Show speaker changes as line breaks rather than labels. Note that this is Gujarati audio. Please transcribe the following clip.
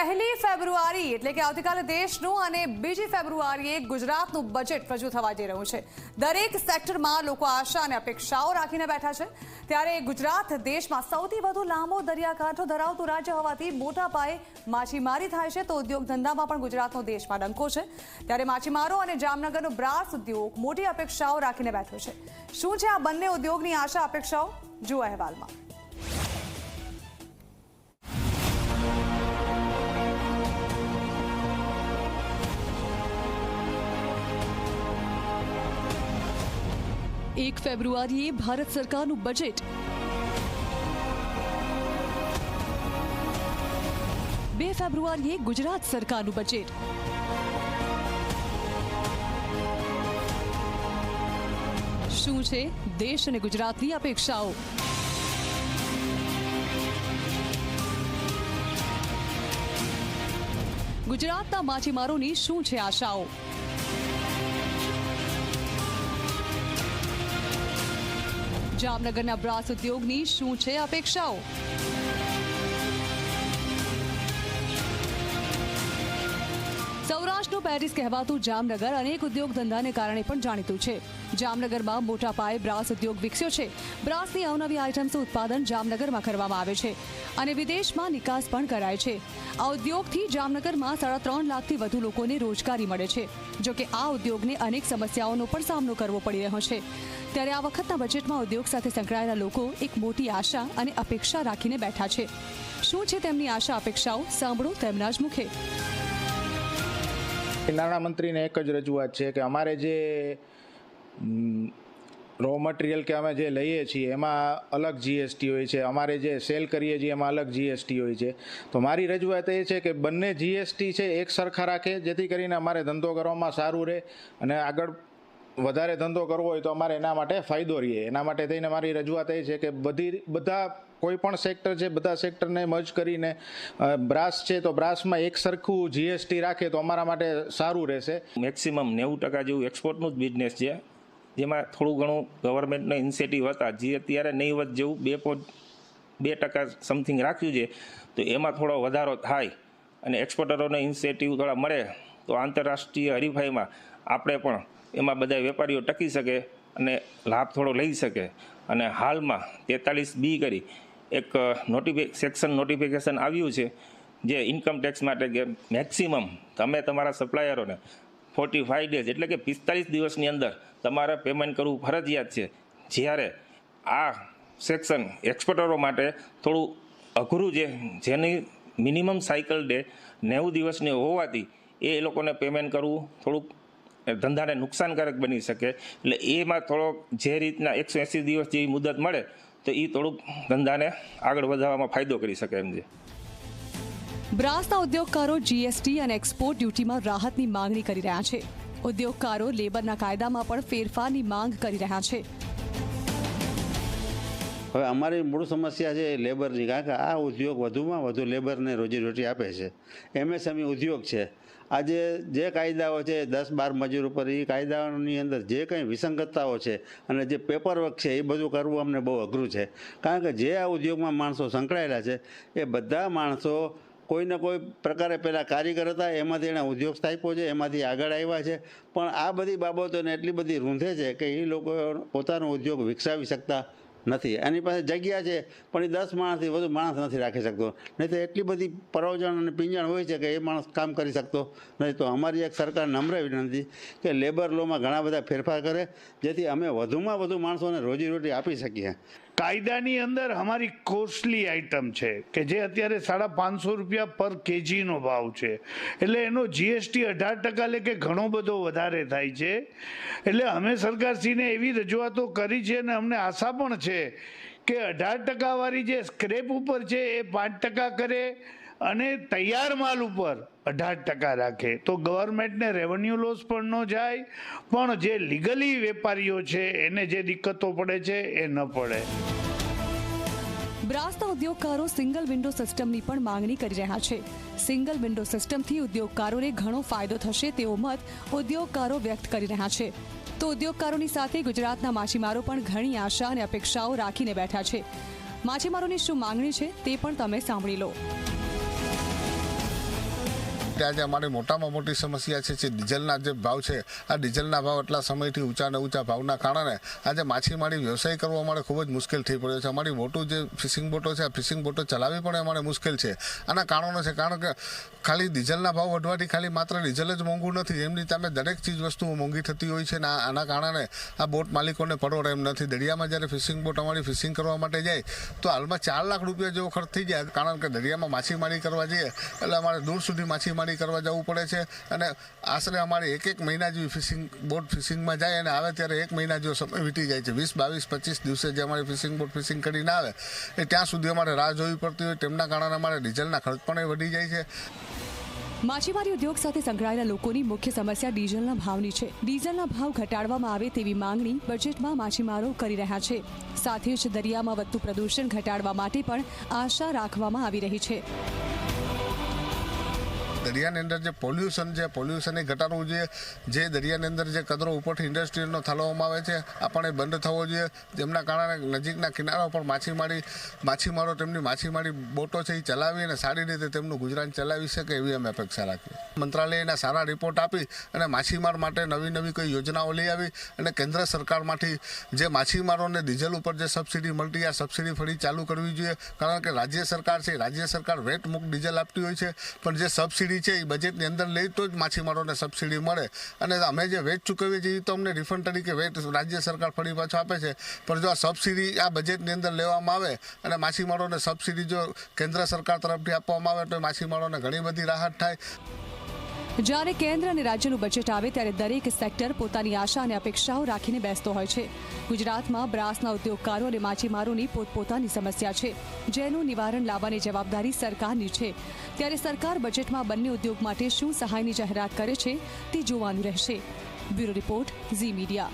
પહેલી ફેબ્રુઆરી એટલે કે આવતીકાલે દેશનું અને બીજી ફેબ્રુઆરીએ ગુજરાતનું બજેટ રજૂ થવા જઈ રહ્યું છે. દરેક સેક્ટરમાં લોકો આશા અને અપેક્ષાઓ રાખીને બેઠા છે. ત્યારે ગુજરાત દેશમાં સૌથી વધુ લાંબો દરિયાકાંઠો ધરાવતું રાજ્ય હોવાથી મોટા પાયે માછીમારી થાય છે તો ઉદ્યોગ ધંધામાં પણ ગુજરાતનો દેશમાં ડંકો છે. ત્યારે માછીમારો અને જામનગરનો બ્રાસ ઉદ્યોગ મોટી અપેક્ષાઓ રાખીને બેઠો છે. શું છે આ બંને ઉદ્યોગની આશા અપેક્ષાઓ? જુઓ અહેવાલમાં. એક ફેબ્રુઆરીએ ભારત સરકારનું બજેટ બે ફેબ્રુઆરીએ ગુજરાત સરકારનું બજેટ શું છે દેશ અને ગુજરાતની અપેક્ષાઓ? ગુજરાતના માછીમારોની શું છે આશાઓ? જામનગરના બ્રાસ ઉદ્યોગની શું છે અપેક્ષાઓ? પેરિસ કહેવાતું જામનગર અનેક ઉદ્યોગ ધંધાને કારણે પણ જાણીતું છે. જામનગરમાં મોટા પાયે બ્રાસ ઉદ્યોગ વિકસ્યો છે. બ્રાસની અવનવી આઇટમ્સનું ઉત્પાદન જામનગરમાં કરવામાં આવે છે અને વિદેશમાં નિકાસ પણ કરાય છે. આ ઉદ્યોગથી જામનગરમાં સાડા ત્રણ લાખથી વધુ લોકોને રોજગારી મળે છે. જોકે આ ઉદ્યોગને અનેક સમસ્યાઓનો પણ સામનો કરવો પડી રહ્યો છે. ત્યારે આ વખતના બજેટમાં ઉદ્યોગ સાથે સંકળાયેલા લોકો એક મોટી આશા અને અપેક્ષા રાખીને બેઠા છે. શું છે તેમની આશા અપેક્ષાઓ સાંભળો તેમના જ મુખે.
નાણામંત્રીને એક જ રજૂઆત છે કે અમારે જે રો મટીરિયલ કે અમે જે લઈએ છીએ, એમાં અલગ જીએસટી હોય છે, અમારે જે સેલ કરીએ છીએ, એમાં અલગ જીએસટી હોય છે. તો મારી રજૂઆત એ છે કે બંને જીએસટી છે એક સરખા રાખે, જેથી કરીને અમારે ધંધો કરવામાં સારું રહે અને આગળ વધારે ધંધો કરવો હોય તો અમારે એના માટે ફાયદો રહીએ એના માટે થઈને મારી રજૂઆત એ છે કે બધી, બધા કોઈ પણ સેક્ટર છે બધા સેક્ટરને મર્જ કરીને બ્રાસ છે, તો બ્રાસમાં એક સરખું જીએસટી રાખે તો અમારા માટે સારું રહેશે.
મેક્સિમમ નેવું ટકા જેવું એક્સપોર્ટનું જ બિઝનેસ છે. જેમાં થોડું ઘણું ગવર્મેન્ટનો ઇનિશિયેટિવ હતા. જે અત્યારે નહીવત જેવું બે પોઈન્ટ, બે ટકા સમથિંગ રાખ્યું છે, તો એમાં થોડો વધારો થાય અને એક્સપોર્ટરોને ઇન્સેટિવ થોડા મળે, તો આંતરરાષ્ટ્રીય હરીફાઈમાં આપણે પણ એમાં બધા વેપારીઓ ટકી શકે અને લાભ થોડો લઈ શકે. અને હાલમાં તેતાલીસ બી કરી. એક સેક્શન નોટિફિકેશન આવ્યું છે જે ઇન્કમ ટેક્સ માટે કે મેક્સિમમ તમે તમારા સપ્લાયરોને ફોર્ટી ફાઇવ ડેઝ એટલે કે પિસ્તાલીસ દિવસની અંદર તમારે પેમેન્ટ કરવું ફરજિયાત છે. જ્યારે આ સેક્શન એક્સપોર્ટરો માટે થોડું અઘરું છે જેની મિનિમમ સાયકલ ડે નેવું દિવસની હોવાથી એ લોકોને પેમેન્ટ કરવું થોડુંક ધંધાને નુકસાનકારક બની શકે. એટલે એમાં થોડોક જે રીતના એકસો એંસી દિવસ જેવી મુદત મળે તો એ થોડુંક ધંધાને આગળ વધારવામાં ફાયદો કરી શકે એમ છે.
બ્રાસના ઉદ્યોગકારો જીએસટી અને એક્સપોર્ટ ડ્યુટીમાં રાહતની માંગણી કરી રહ્યા છે. ઉદ્યોગકારો લેબરના કાયદામાં પણ ફેરફારની માંગ કરી રહ્યા છે.
હવે અમારી મૂળ સમસ્યા છે લેબરની કારણ કે આ ઉદ્યોગ વધુમાં વધુ લેબરને રોજીરોટી આપે છે. એમએસએમઈ ઉદ્યોગ છે. આજે જે કાયદાઓ છે, દસ બાર મજૂર ઉપર, એ કાયદાઓની અંદર જે કંઈ વિસંગતતાઓ છે અને જે પેપરવર્ક છે, એ બધું કરવું અમને બહુ અઘરું છે. કારણ કે જે આ ઉદ્યોગમાં માણસો સંકળાયેલા છે, એ બધા માણસો કોઈને કોઈ પ્રકારે પહેલાં કારીગર હતા, એમાંથી એણે ઉદ્યોગ સ્થાપ્યો છે, એમાંથી આગળ આવ્યા છે. પણ આ બધી બાબતોને એટલી બધી રૂંધે છે કે એ લોકો પોતાનો ઉદ્યોગ વિકસાવી શકતા નથી. એની પાસે જગ્યા છે, પણ એ દસ માણસથી વધુ માણસ નથી રાખી શકતો. નહીં તો એટલી બધી પરોજણ અને પિંજણ હોય છે કે એ માણસ કામ કરી શકતો નહીં તો અમારી એક સરકાર નમ્ર વિનંતી કે લેબર લોમાં ઘણા બધા ફેરફાર કરે, જેથી અમે વધુમાં વધુ માણસોને રોજીરોટી આપી શકીએ.
કાયદાની અંદર અમારી કોસ્ટલી આઇટમ છે, કે જે અત્યારે સાડા પાંચસો રૂપિયા પર કેજીનો ભાવ છે. એટલે એનો જીએસટી અઢાર ટકા લે કે ઘણો બધો વધારે થાય છે. એટલે અમે સરકારશ્રીને એવી રજૂઆતો કરી છે અને અમને આશા પણ છે કે અઢાર ટકાવાળી જે સ્ક્રેપ ઉપર છે એ પાંચ ટકા કરે અને તૈયાર માલ ઉપર અઢાર ટકા રાખે. તો ગવર્મેન્ટને રેવન્યુ લોસ પણ ન જાય, પણ જે લીગલી વેપારીઓ છે, એને જે દિક્કતો પડે છે, એ ન પડે.
બ્રાસના ઉદ્યોગકારો સિંગલ વિન્ડો સિસ્ટમની પણ માંગણી કરી રહ્યા છે. સિંગલ વિન્ડો સિસ્ટમથી ઉદ્યોગકારોને ઘણો ફાયદો થશે તેવો મત ઉદ્યોગકારો વ્યક્ત કરી રહ્યા છે. તો ઉદ્યોગકારોની સાથે ગુજરાતના માછીમારો પણ ઘણી આશા અને અપેક્ષાઓ રાખીને બેઠા છે. માછીમારોની શું માંગણી છે તે પણ તમે સાંભળી લો.
કે આજે અમારી મોટામાં મોટી સમસ્યા છે, જે ડીઝલના જે ભાવ છે, આ ડીઝલના ભાવ એટલા સમયથી ઊંચા ને ઊંચા ભાવના કારણે આજે માછીમારી વ્યવસાય કરવો અમારે ખૂબ જ મુશ્કેલ થઈ પડ્યો છે. અમારી મોટું જે ફિશિંગ બોટો છે, આ ફિશિંગ બોટો ચલાવવી પણ અમારે મુશ્કેલ છે. આના કારણો છે, કારણ કે ખાલી ડીઝલના ભાવ વધવાથી ખાલી માત્ર ડીઝલ જ મોંઘું નથી, એમની તમે દરેક ચીજ વસ્તુઓ મોંઘી થતી હોય છે ને આના કારણે આ બોટ માલિકોને પડોળ એમ નથી. દરિયામાં જ્યારે ફિશિંગ બોટ અમારી ફિશિંગ કરવા માટે જાય, તો હાલમાં ચાર લાખ રૂપિયા જેવો ખર્ચ થઈ જાય. કારણ કે દરિયામાં માછીમારી કરવા જઈએ, એટલે અમારે દૂર સુધી માછીમારી કરવા જવું પડે છે અને આશરે અમારે એક એક મહિના જેવી ફિશિંગ બોટ ફિશિંગમાં જાય અને આવે ત્યારે એક મહિના જેવો સમય વીતી જાય છે. વીસ, બાવીસ, પચીસ દિવસે જે અમારી ફિશિંગ બોટ ફિશિંગ કરીને આવે, એ ત્યાં સુધી અમારે રાહ જોવી પડતી હોય. તેમના કારણે અમારે ડીઝલના ખર્ચ પણ વધી જાય છે.
માછીમારી ઉદ્યોગ સાથે સંકળાયેલા લોકોની મુખ્ય સમસ્યા ડીઝલના ભાવની છે. ડીઝલના ભાવ ઘટાડવામાં આવે તેવી માંગણી બજેટમાં માછીમારો કરી રહ્યા છે. સાથે જ દરિયામાં વધતું પ્રદૂષણ ઘટાડવા માટે પણ આશા રાખવામાં આવી રહી છે.
દરિયાની અંદર જે પોલ્યુશન છે પોલ્યુશન એ ઘટાડવું જોઈએ. જે દરિયાની અંદર જે કદરો ઉપરથી ઇન્ડસ્ટ્રીનો ઠાલવવામાં આવે છે, આ પણ એ બંધ થવો જોઈએ. જેમના કારણે નજીકના કિનારા પર માછીમારી માછીમારો તેમની માછીમારી બોટો છે એ ચલાવી અને સારી રીતે તેમનું ગુજરાન ચલાવી શકે એવી અમે અપેક્ષા રાખીએ. મંત્રાલયના સારા રિપોર્ટ આપી અને માછીમાર માટે નવી નવી કોઈ યોજનાઓ લઈ આવી અને કેન્દ્ર સરકારમાંથી જે માછીમારોને ડીઝલ ઉપર જે સબસિડી મળતી, આ સબસિડી ફરી ચાલુ કરવી જોઈએ. કારણ કે રાજ્ય સરકાર છે રાજ્ય સરકાર વેટ મુક્ત ડીઝલ આપતી હોય છે, પણ જે સબસિડી છે એ બજેટની અંદર લઈ તો જ માછીમારોને સબસિડી મળે. અને અમે જે વેટ ચૂકવીએ છીએ એ તો અમને રિફંડ તરીકે વેટ રાજ્ય સરકાર ફરી પાછો આપે છે. પણ જો આ સબસિડી આ બજેટની અંદર લેવામાં આવે અને માછીમારોને સબસિડી જો કેન્દ્ર સરકાર તરફથી આપવામાં આવે તો માછીમારોને ઘણી બધી રાહત થાય.
જ્યારે કેન્દ્ર અને રાજ્યનું બજેટ આવે ત્યારે દરેક સેક્ટર પોતાની આશા અને અપેક્ષાઓ રાખીને બેસતો હોય છે. ગુજરાતમાં બ્રાસના ઉદ્યોગકારો અને માછીમારોની પોતપોતાની સમસ્યા છે. જેનું નિવારણ લાવવાની જવાબદારી સરકારની છે. ત્યારે સરકાર બજેટમાં બંને ઉદ્યોગ માટે શું સહાયની જાહેરાત કરે છે તે જોવાનું રહેશે. Bureau report, Zee media.